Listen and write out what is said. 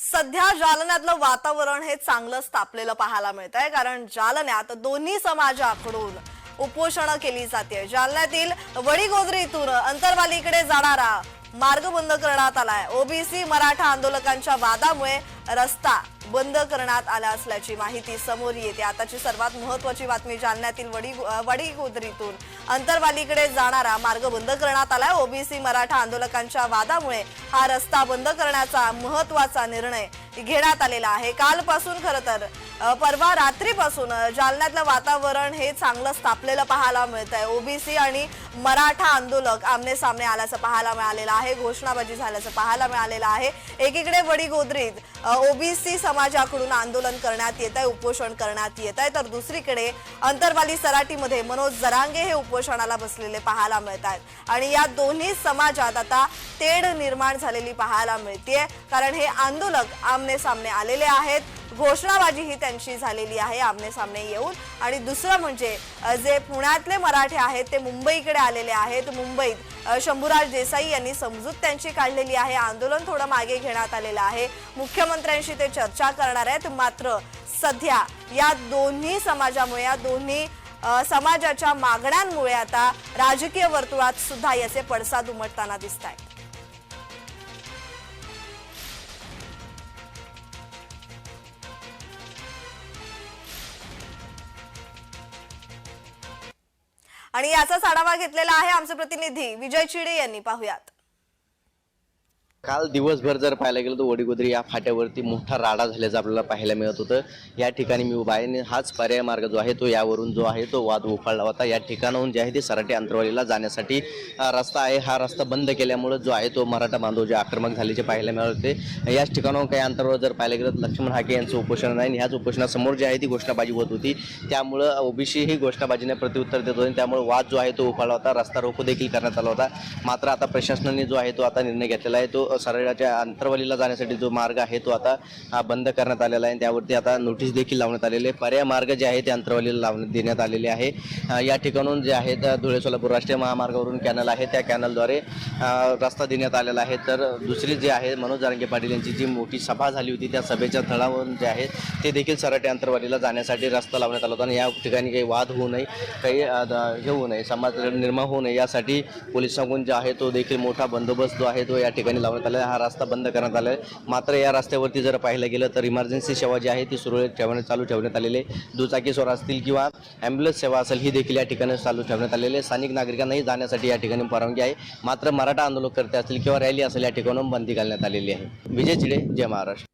सध्या जालन्यातलं वातावरण हे चांगलंच तापलेलं पाहायला मिळत आहे कारण जालन्यात दोन्ही समाजाकडून उपोषणं केली जाते जालन्यातील वडीगोद्रीतून अंतरवालीकडे जाणारा मार्ग बंद करण्यात आलाय. ओबीसी मराठा आंदोलकांच्या वादामुळे रस्ता बंद करण्यात आला असल्याची माहिती समोर येते. आताची सर्वात महत्वाची बातमी जालन्यातील वडी वडीगोदरीतून. अंतरवालीकडे जाणारा मार्ग बंद करण्यात आलाय. ओबीसी मराठा आंदोलकांच्या वादामुळे हा रस्ता बंद करण्याचा महत्त्वाचा निर्णय घेण्यात आलेला आहे. कालपासून खरं तर परवा रात्रीपासून जालन्यातलं वातावरण हे चांगलंच तापलेलं पाहायला मिळत आहे ओबीसी आणि मराठा आंदोलक आमने सामने आल्याचं पाहायला मिळालेलं आहे घोषणाबाजी झाल्याचं पाहायला मिळालेलं आहे. एकीकडे वडीगोद्रीत ओबीसी समाजाकडून आंदोलन करण्यात येत आहे उपोषण करण्यात येत आहे तर दुसरीकडे अंतरवाली सराटीमध्ये मनोज जरांगे हे उपोषणाला बसलेले पाहायला मिळत आहेत आणि या दोन्ही समाजात आता तेढ निर्माण झालेली पाहायला मिळते कारण हे आंदोलक आमने सामने आलेले आहेत. घोषणाबाजी ही त्यांची झालेली आहे आमने सामने येऊन. आणि दुसरं म्हणजे जे पुण्यातले मराठे आहेत ते मुंबईकडे आलेले आहेत. मुंबईत शंभूराज देसाई यांनी समजूत त्यांची काढलेली आहे. आंदोलन थोडं मागे घेण्यात आलेलं आहे. मुख्यमंत्र्यांशी ते चर्चा करणार आहेत. मात्र सध्या या दोन्ही समाजामुळे या दोन्ही समाजाच्या मागण्यांमुळे आता राजकीय वर्तुळात सुद्धा याचे पडसाद उमटताना दिसत आहेत आणि याचाच आढावा घेतलेला आहे आमचे प्रतिनिधी विजय चिडे यांनी. पाहुयात. काल दिवसभर जर पाहायला गेलं तर वडीगोद्री या फाट्यावरती मोठा राडा झाल्याचं आपल्याला पाहायला मिळत होतं. या ठिकाणी मी उभा आहे आणि हाच पर्याय मार्ग जो आहे तो यावरून जो आहे तो वाद उफाळला होता. या ठिकाणाहून जे आहे ते सराटे अंतरवालीला जाण्यासाठी रस्ता आहे. हा रस्ता बंद केल्यामुळं जो आहे तो मराठा बांधव जे आक्रमक झाल्याचे पाहायला मिळत होते. याच ठिकाणाहून काही अंतरावर जर पाहायला गेलं तर लक्ष्मण हाके यांचं उपोषण नाही आणि ह्याच उपोषणासमोर जी आहे ती घोषणाबाजी होत होती. त्यामुळं ओबीसी ही घोषणाबाजीने प्रत्युत्तर देत होते त्यामुळे वाद जो आहे तो उफाळला होता. रस्ता रोको देखील करण्यात आला होता. मात्र आता प्रशासनाने जो आहे तो आता निर्णय घेतलेला आहे तो सरळाच्या अंतरवालीला जाण्यासाठी जो मार्ग आहे तो आता हा बंद करण्यात आलेला आहे. त्यावरती आता नोटीस देखील लावण्यात आलेले आहे. पर्याय मार्ग जे आहे ते अंतरवालीला लावण्यात देण्यात आलेले आहे. या ठिकाणून जे आहेत धुळे सोलापूर राष्ट्रीय महामार्गावरून कॅनल आहे. त्या कॅनलद्वारे रस्ता देण्यात आलेला आहे. तर दुसरी जी आहे मनोज जारंगे पाटील यांची जी मोठी सभा झाली होती त्या सभेच्या तळावरून जे आहे ते देखील सराटे अंतरवालीला जाण्यासाठी रस्ता लावण्यात आला होता. आणि या ठिकाणी काही वाद होऊ नये काही द- हे होऊ नये समाज निर्माण होऊ नये यासाठी पोलिसांकडून जे आहे तो देखील मोठा बंदोबस्त जो आहे तो या ठिकाणी लावण्यात करण्यात आलं हा रस्ता बंद करण्यात आला आहे मात्र या रस्त्यावरती जर पाहिलं गेलं तर इमर्जन्सी सेवा जी आहे ती सुरळीत ठेवण्यात चालू ठेवण्यात आलेली आहे. दुचाकीस्वर असतील किंवा ॲम्ब्युलन्स सेवा असेल ही देखील या ठिकाणी चालू ठेवण्यात आलेली आहे. स्थानिक नागरिकांनाही जाण्यासाठी या ठिकाणी परवानगी आहे. मात्र मराठा आंदोलक करते असतील किंवा रॅली असेल या ठिकाणून बंदी घालण्यात आलेली आहे. विजय चिडे जय महाराष्ट्र.